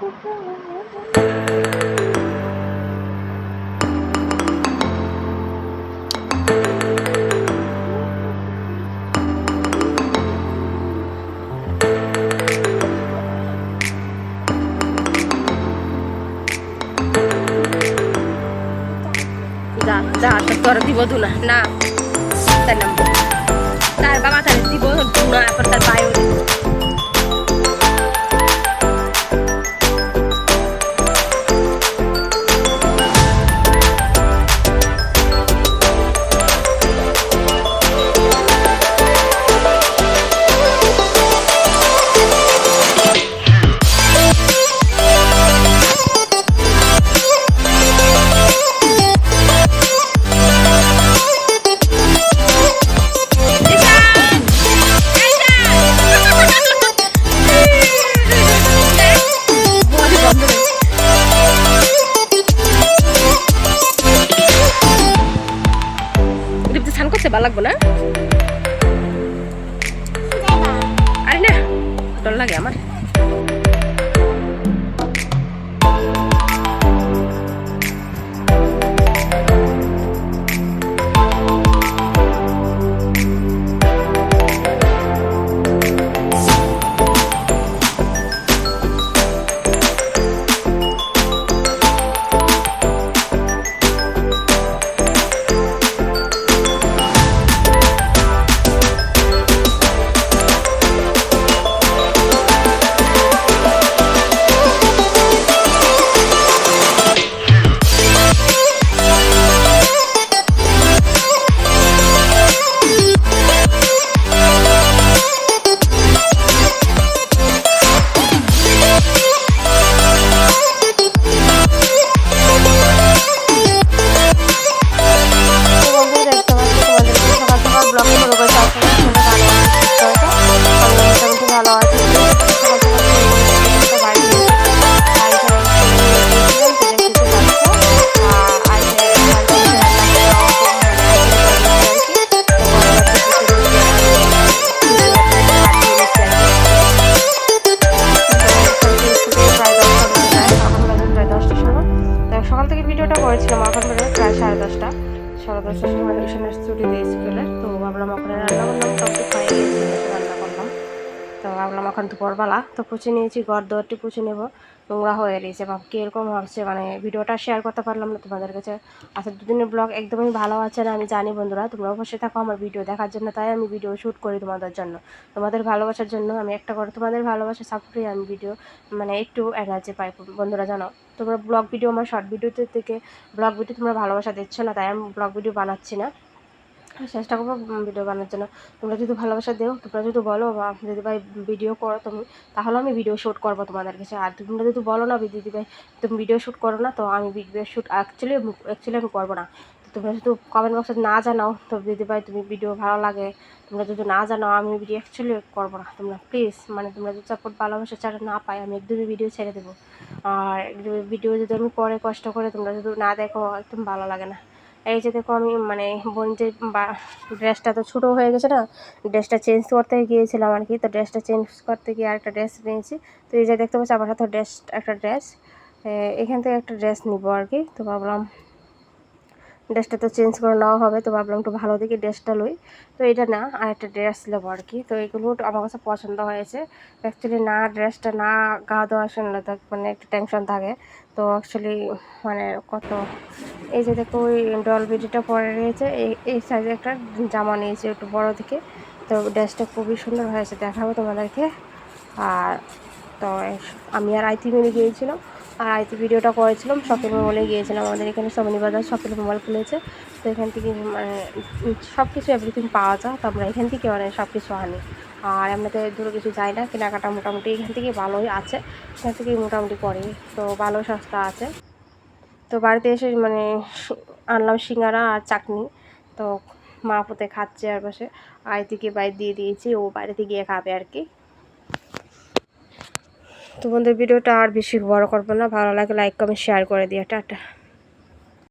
যা যা তো তোর দিব দুনা না তার নাম তার বাবা তার দিব দুনা এখন তার পায়ে ভালো লাগবো না? আরে না ডর লাগে আমার। ভিডিওটা করেছিলাম এখন বাজে প্রায় সাড়ে দশটা। সাড়ে দশটার সময় টিউশনের ছুটি দিয়ে স্কুলে তো ভাবলাম ওখানে রান্না করলাম সব খাই রান্না করলাম তো ভাবলাম এখন দুপুরবেলা। তো পুছে নিয়েছি, ঘর দরটি পুছে নেব। নোংরা হয়ে রয়েছে, ভাব কীরকম হচ্ছে মানে ভিডিওটা শেয়ার করতে পারলাম না তোমাদের কাছে। আচ্ছা দুদিনের ব্লগ একদমই ভালো আছে না, আমি জানি বন্ধুরা তোমরা অবশ্যই থাকো আমার ভিডিও দেখার জন্য, তাই আমি ভিডিও শ্যুট করি তোমাদের জন্য। তোমাদের ভালোবাসার জন্য আমি একটা করে তোমাদের ভালোবাসা সাপোর্টে আমি ভিডিও মানে একটু এনার্জি পাই, বন্ধুরা জানো। তোমরা ব্লগ ভিডিও আমার শর্ট ভিডিওতে থেকে ব্লগ ভিডিও তোমরা ভালোবাসা দিচ্ছ না, তাই আমি ব্লগ ভিডিও বানাচ্ছি না। চেষ্টা করব ভিডিও বানানোর জন্য। তোমরা যদি ভালোবাসা দেও, তোমরা যদি বলো বা দিদি ভাই ভিডিও করো তুমি, তাহলে আমি ভিডিও শ্যুট করব তোমাদের কাছে। আর তোমরা যদি বলো না, দিদি ভাই, তুমি ভিডিও শ্যুট করো না, তো আমি ভিডিও শ্যুট অ্যাকচুয়ালি অ্যাকচুয়ালি আমি করব না। তোমরা যদি কমেন্ট বক্সে না জানাও, তো দিদি ভাই, তুমি ভিডিও ভালো লাগে। তোমরা যদি না জানাও, আমি ভিডিও অ্যাকচুয়ালি করব না। তোমরা প্লিজ মানে তোমরা যদি সাপোর্ট ভালোবাসা ছাড়া না পাই আমি একদমই ভিডিও ছেড়ে দেবো। আর ভিডিও যদি আমি পরে কষ্ট করে তোমরা যদি না দেখো, একদম ভালো লাগে না। এই যে দেখো আমি মানে বোন যে বা ড্রেসটা তো ছোটো হয়ে গেছে না ড্রেসটা চেঞ্জ করতে গিয়েছিলাম আর কি, তো ড্রেসটা চেঞ্জ করতে গিয়ে আরেকটা ড্রেস নিয়েছি। তো এই যে দেখতে পাচ্ছি, আমার হাতে ড্রেস একটা ড্রেস এখান থেকে একটা ড্রেস নিব আর কি। তো ভাবলাম ড্রেসটা তো চেঞ্জ করে নেওয়া হবে, তো ভাবলাম একটু ভালো দেখে ড্রেসটা লই। তো এটা না আর একটা ড্রেস নেব আর কি। তো এগুলো আমার কাছে পছন্দ হয়েছে। অ্যাকচুয়ালি না ড্রেসটা না গা দেওয়া শুনলে তো মানে একটু টেনশন থাকে। তো অ্যাকচুয়ালি মানে কত এই যে দেখো, ওই ডল বিডিটা পরে রয়েছে। এই সাইজে একটা জামা নিয়েছি একটু বড় দিকে তো ড্রেসটা খুবই সুন্দর হয়েছে, দেখাবো তোমাদেরকে। আর তো আমি আর আইতি মিলে গিয়েছিলাম। আর আইতি ভিডিওটা করেছিলাম শপিং মলে গিয়েছিলাম। আমাদের এখানে সমনি বাজার শপিং মল খুলেছে। তো এখান থেকে মানে সব কিছু এভরিথিং পাওয়া যায়। তো আমরা এখান থেকে মানে সব কিছু আনি। আর এমনিতে দূরে কিছু যাই না, কেনাকাটা মোটামুটি এখান থেকে ভালোই আছে। এখান থেকে মোটামুটি করি। তো ভালো সস্তা আছে। তো বাড়িতে এসে মানে আনলাম সিঙ্গারা আর চাটনি। তো মা পোতে খাচ্ছে আর পাশে আইতিকে বাইরে দিয়ে দিয়েছি, ও বাড়িতে গিয়ে খাবে আর কি। তো বন্ধুর, ভিডিওটা আর বেশি বড় করব না। ভালো লাগে লাইক কমেন্ট শেয়ার করে দিয়ে টাটা।